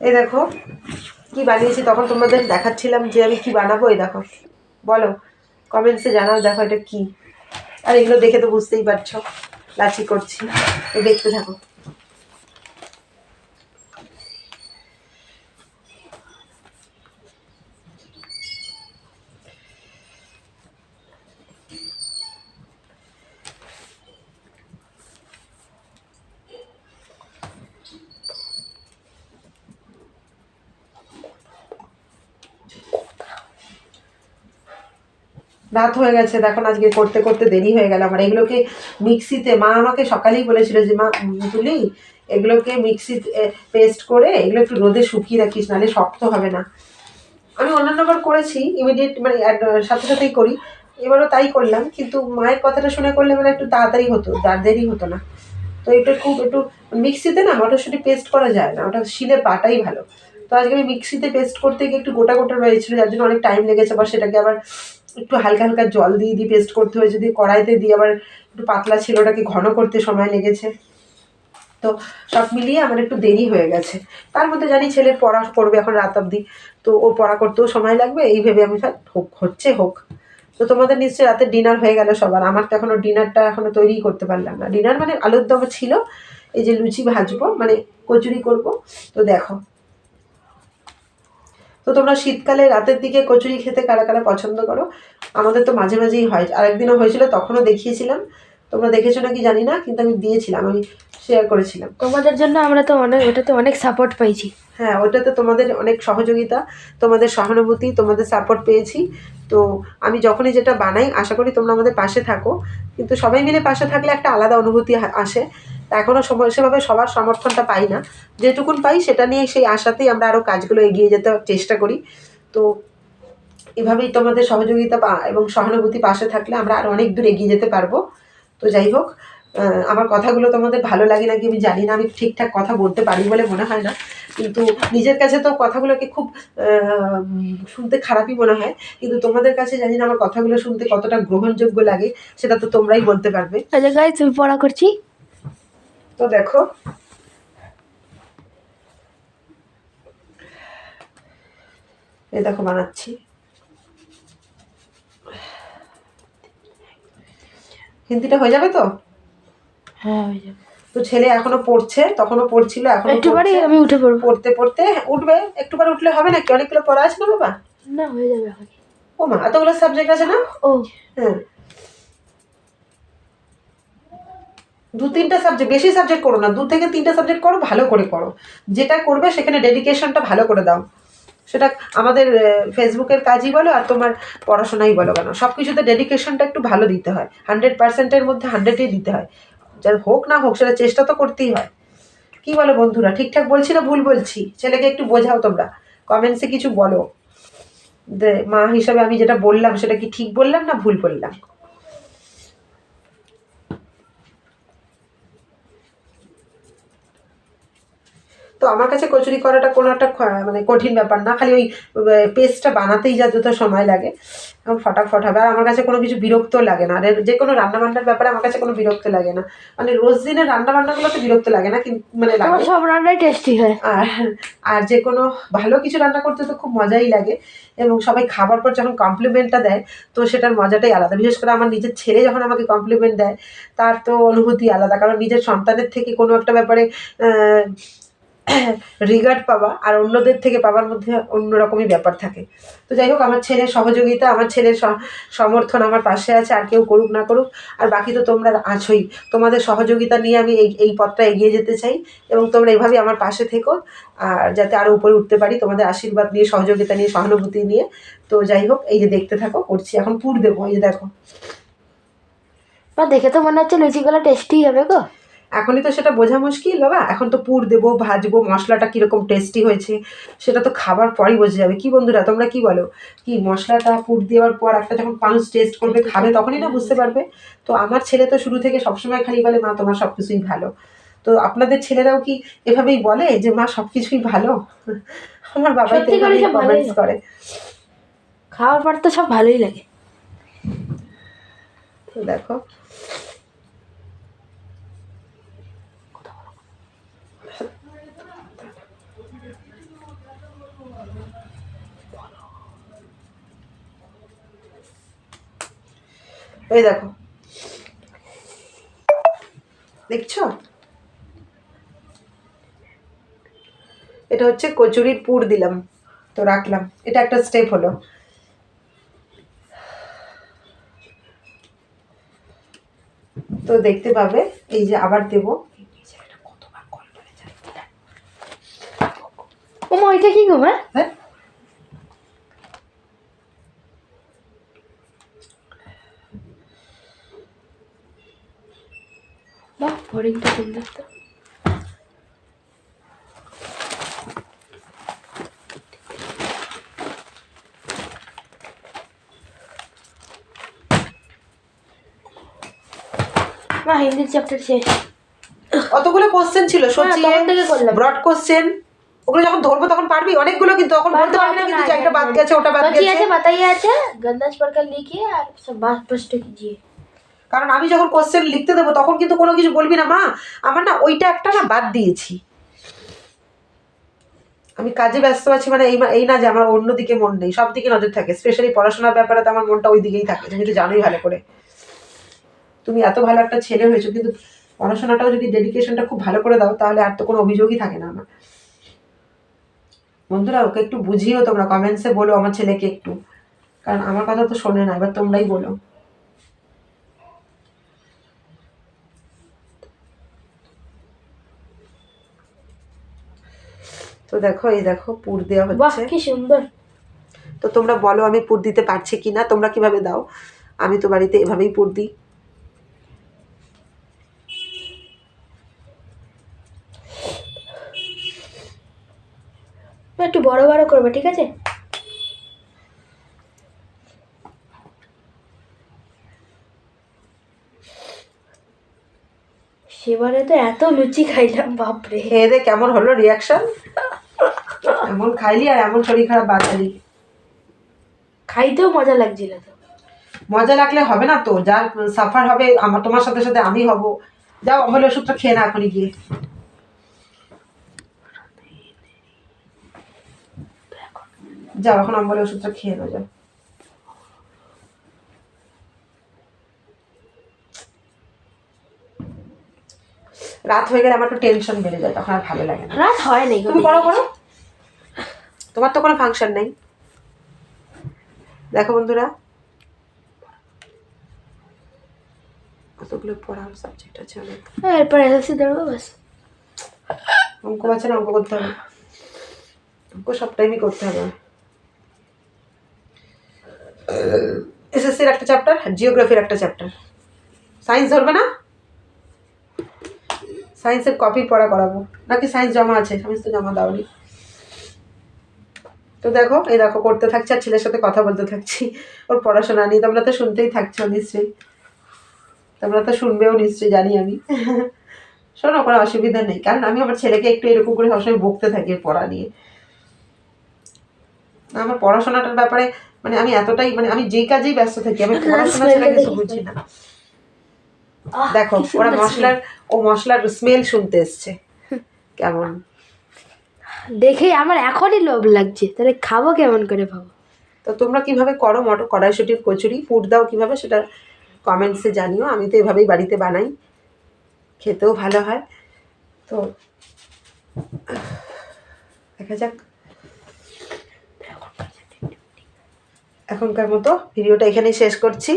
এই দেখো, কি বানিয়েছি? তখন তোমাদের দেখাচ্ছিলাম যে আমি কি বানাবো, এই দেখো। বলো কমেন্টসে জানাও, দেখো এটা কি। আর এগুলো দেখে তো বুঝতেই পারছ, লাচি করছি। দেখতে থাকো। রাত হয়ে গেছে, দেখো আজকে করতে করতে দেরি হয়ে গেল আমার। এগুলোকে মিক্সিতে, মা আমাকে সকালেই বলেছিল যে, মা তুলি এগুলোকে মিক্সিতে পেস্ট করে এগুলো একটু রোদে শুকিয়ে রাখিস, নাহলে শক্ত হবে না। আমি অন্যান্যবার করেছি ইমিডিয়েট মানে সাথে সাথেই করি। এবারও তাই করলাম, কিন্তু মায়ের কথাটা শুনে করলে মানে একটু তাড়াতাড়ি হতো আর দেরি হতো না। তো এটা খুব একটু মিক্সিতে না মটরশুঁটি পেস্ট করা যায় না, ওটা শিলে পাটাই ভালো। তো আজকে আমি মিক্সিতে পেস্ট করতে গিয়ে একটু গোটা গোটা রয়েছিল, যার জন্য অনেক টাইম লেগেছে, আবার সেটাকে আবার একটু হালকা হালকা জল দিয়ে দিয়ে পেস্ট করতে হয়েছে দিয়ে কড়াইতে দিয়ে আবার একটু পাতলা ছিল, ওটাকে ঘন করতে সময় লেগেছে। তো সব মিলিয়ে আমার একটু দেরি হয়ে গেছে। তার মধ্যে জানি ছেলের পড়া করবে এখন রাত অবধি। তো ওর পড়া করতেও সময় লাগবে। এই ভেবে আমি হোক, হচ্ছে হোক। তো তোমাদের নিশ্চয়ই রাতে ডিনার হয়ে গেল সবার। আমার তো এখনও ডিনারটা এখনও তৈরি করতে পারলাম না। ডিনার মানে আলুর দম ছিল। এই যে লুচি ভাজবো মানে কচুরি করব। তো দেখো তো তোমরা শীতকালে রাতের দিকে কচুরি খেতে কারা কারা পছন্দ করো? আমাদের তো মাঝে মাঝেই হয়। আরেকদিনও হয়েছিল তখনও দেখিয়েছিলাম। তোমরা দেখেছ নাকি জানি না কিন্তু আমি দিয়েছিলাম আমি শেয়ার করেছিলাম। তোমাদের জন্য আমরা তো অনেক ওটাতে অনেক সাপোর্ট পাইছি। হ্যাঁ ওটাতে তোমাদের অনেক সহযোগিতা তোমাদের সহানুভূতি তোমাদের সাপোর্ট পেয়েছি। তো আমি যখনই যেটা বানাই আশা করি তোমরা আমাদের পাশে থাকো। কিন্তু সবাই মিলে পাশে থাকলে একটা আলাদা অনুভূতি আসে। এখনও সময় সেভাবে সবার সমর্থনটা পাই না। যেটুকুন পাই সেটা নিয়ে সেই আশাতেই আমরা আরও কাজগুলো এগিয়ে যেতে চেষ্টা করি। তো এভাবেই তোমাদের সহযোগিতা পা- এবং সহানুভূতি পাশে থাকলে আমরা আরও অনেক দূর এগিয়ে যেতে পারব। তো যাই হোক আমার কথাগুলো তোমাদের ভালো লাগে নাকি আমি জানি না, আমি ঠিকঠাক কথা বলতে পারি বলে মনে হয় না। কিন্তু নিজের কাছে তো কথাগুলোকে খুব শুনতে খারাপই মনে হয়। কিন্তু তোমাদের কাছে জানি না আমার কথাগুলো শুনতে কতটা গ্রহণযোগ্য লাগে, সেটা তো তোমরাই বলতে পারবে। আচ্ছা পড়া করছি। তো দেখো। এই দেখো বানাচ্ছি। হিন্দিটা হয়ে যাবে তো? হ্যাঁ হয়ে যাবে। তো ছেলে এখনও পড়ছে তখনও পড়ছিল এখনও একটু বাড়ি আমি উঠে পড়ব। পড়তে পড়তে উঠবে। একটু বার উঠলে হবে নাকি? অনেকগুলো পড়া আছে না বাবা? না হয়ে যাবে এখন। ও মা এতগুলো সাবজেক্ট আছে না? ও। হ্যাঁ। দু তিনটা সাবজেক্ট বেশি সাবজেক্ট করো না, দু থেকে তিনটা সাবজেক্ট করো, ভালো করে করো। যেটা করবে সেখানে ডেডিকেশনটা ভালো করে দাও। সেটা আমাদের ফেসবুকের কাজই বলো আর তোমার পড়াশোনাই বলো কেন। সব কিছুতে ডেডিকেশনটা একটু ভালো দিতে হয়। হান্ড্রেড পার্সেন্টের মধ্যে হান্ড্রেডই দিতে হয়। যার হোক না হোক, সেটা চেষ্টা তো করতেই হয়। কি বলো বন্ধুরা? ঠিকঠাক বলছি না ভুল বলছি? ছেলেকে একটু বোঝাও তোমরা। কমেন্টসে কিছু বলো। মা হিসাবে আমি যেটা বললাম, সেটা কি ঠিক বললাম না ভুল বললাম? আমার কাছে কচুরি করাটা কোনো একটা মানে কঠিন ব্যাপার না খালি ওই পেস্টটা বানাতেই যা যত সময় লাগে এবং ফটাফট হবে। আর আমার কাছে কোনো কিছু বিরক্ত লাগে না। আর যে কোনো রান্নাবান্নার ব্যাপারে আমার কাছে কোনো বিরক্ত লাগে না। মানে রোজ দিনে দিনের রান্নাবান্নাগুলোতে বিরক্ত লাগে না কিন্তু মানে সব রান্নাই টেস্টি হয়। আর আর যে কোনো ভালো কিছু রান্না করতে তো খুব মজাই লাগে এবং সবাই খাবার পর যখন কমপ্লিমেন্টটা দেয় তো সেটার মজাটাই আলাদা। বিশেষ করে আমার নিজের ছেলে যখন আমাকে কমপ্লিমেন্ট দেয় তার তো অনুভূতি আলাদা। কারণ নিজের সন্তানের থেকে কোনো একটা ব্যাপারে রিগার্ড পাওয়া আর অন্যদের থেকে পাওয়ার মধ্যে অন্যরকমই ব্যাপার থাকে। তো যাই হোক, আমার ছেলের সহযোগিতা, আমার ছেলের সমর্থন আমার পাশে আছে, আর কেউ করুক না করুক। আর বাকি তো তোমরা আছোই। তোমাদের সহযোগিতা নিয়ে আমি এই এই পথটা এগিয়ে যেতে চাই এবং তোমরা এইভাবেই আমার পাশে থেকো, আর যাতে আরও উপরে উঠতে পারি। তোমাদের আশীর্বাদ নিয়ে, সহযোগিতা নিয়ে, সহানুভূতি নিয়ে। তো যাই হোক, এই যে দেখতে থাকো, করছি। এখন পুর দেবো, এই যে দেখো। বা দেখে তো মনে হচ্ছে লুচিগুলো টেস্টি হবে গো। এখনই তো সেটা বোঝা মুশকিল বাবা। এখন তো পুর দেবো ভাজবো মশলাটা কীরকম টেস্টি হয়েছে সেটা তো খাবার পরই বোঝা যাবে। কি বন্ধুরা তোমরা কি বলো? কি মশলাটা পুর দেওয়ার পর একটা যখন মানুষ টেস্ট করবে খাবে তখনই না বুঝতে পারবে? তো আমার ছেলে তো শুরু থেকে সবসময় খালি বলে মা তোমার সব কিছুই ভালো। তো আপনাদের ছেলেরাও কি এভাবেই বলে যে মা সব কিছুই ভালো? আমার বাবাই তো করে কমেন্টস খাওয়ার পর তো সব ভালোই লাগে। তো দেখো এই দেখো। দেখছ? এটা হচ্ছে কচুরির পুর দিলাম তো রাখলাম। এটা একটা স্টেপ হলো। তো দেখতে পাবে এই যে আবার দেবো। ও মা এটা কি গো হ্যাঁ? বাহ ফরিংটা সুন্দর তো মা হিন্দির চ্যাপ্টার শেষ অতগুলো কোশ্চেন ছিল সত্যি তখন থেকে করলাম। ব্রড কোশ্চেন ওগুলো যখন ধরবো তখন পারবি অনেকগুলো কিন্তু তখন বলতে পারবি না কিন্তু যে একটা বাদ গেছে ওটা বাদ बाकी গেছে ऐसे बताइए अच्छा गंदा पढ़कर लिखिए और सब बात प्रश्न कीजिए কারণ আমি যখন কোশ্চেন লিখতে দেবো, তখন কিন্তু কোনো কিছু বলবি না, মা। আমার না ওইটা একটা না বাদ দিয়েছি। আমি কাজে ব্যস্ত আছি মানে এই এই না যে আমার অন্য দিকে মন নেই, সব দিকে নজর থাকে। স্পেশালি পড়াশোনার ব্যাপারে তো আমার মনটা ওই দিকেই থাকে, তুমি তো জানোই ভালো করে। তুমি এত ভালো একটা ছেলে হয়েছো, কিন্তু পড়াশোনাটাও যদি ডেডিকেশনটা খুব ভালো করে দাও, তাহলে আর তো কোনো অভিযোগই থাকে না আমার। বন্ধুরা, ওকে একটু বুঝিও তোমরা কমেন্টসে বলো আমার ছেলেকে একটু। কারণ আমার কথা তো শোনে না, এবার তোমরাই বলো। তো দেখো এই দেখো পুর দেওয়া হচ্ছে। কি সুন্দর। তো তোমরা বলো আমি পুর দিতে পারছি কি না তোমরা কীভাবে দাও? আমি তো বাড়িতে এভাবেই পুর দিই। একটু বড় বড় করবে ঠিক আছে? সেবারে তো এত লুচি খাইলাম বাপরে। খেয়ে দে কেমন হলো রিয়াকশন এমন খাইলি আর এমন শরীর খারাপ বাঁচালি খাইতেও মজা লাগছিল তো। মজা লাগলে হবে না তো যার সাফার হবে আমার তোমার সাথে সাথে আমি হব। যাও অমল ওষুধটা খেয়ে না এখনই গিয়ে। যাও এখন অম্বলের ওষুধটা খেয়ে নাও যাও। রাত হয়ে গেলে আমার একটু টেনশন বেড়ে যায় তখন আর ভালো লাগে না। রাত হয় নাই তুমি করো করো তোমার তো কোনো ফাংশন নেই। দেখো বন্ধুরা। কতগুলো পড়ার সাবজেক্ট আছে অনেক হ্যাঁ, এরপর এসএসসি দেবো বাস অঙ্ক আছে না অঙ্ক করতে হবে। অঙ্ক সব টাইমই করতে হবে। এসএসসির একটা চ্যাপ্টার জিওগ্রাফির একটা চ্যাপ্টার সায়েন্স ধরবে না? সায়েন্সের কপি পড়া করাবো। নাকি সায়েন্স জমা আছে সায়েন্স তো জমা দাওনি। তো দেখো এই দেখো করতে থাকছি আর ছেলের সাথে কথা বলতে থাকছি। ওর পড়াশোনা নিয়ে তোমরা তো শুনতেই থাকছো নিশ্চয়ই। তোমরা তো শুনবেও নিশ্চয়ই জানি আমি। শোনো কোনো অসুবিধা নেই কারণ আমি আমার ছেলেকে একটু এরকম করে সবসময় বকতে থাকি পড়া নিয়ে। আমার পড়াশোনাটার ব্যাপারে মানে আমি এতটাই মানে আমি যেই কাজেই ব্যস্ত থাকি আমি পড়াশোনা ছাড়া কিছু বুঝি না। দেখো ওরা মশলার ও মশলার স্মেল শুনতে এসছে। কেমন। দেখেই আমার এখনই লোভ লাগছে। তাহলে খাব কেমন করে ভাবো? তো তোমরা কীভাবে করো মটর কড়াইশুটির কচুরি? পুর দাও কীভাবে সেটা কমেন্টসে জানিও। আমি তো এভাবেই বাড়িতে বানাই। খেতেও ভালো হয়। তো দেখা যাক। এখনকার মতো ভিডিওটা এখানেই শেষ করছি।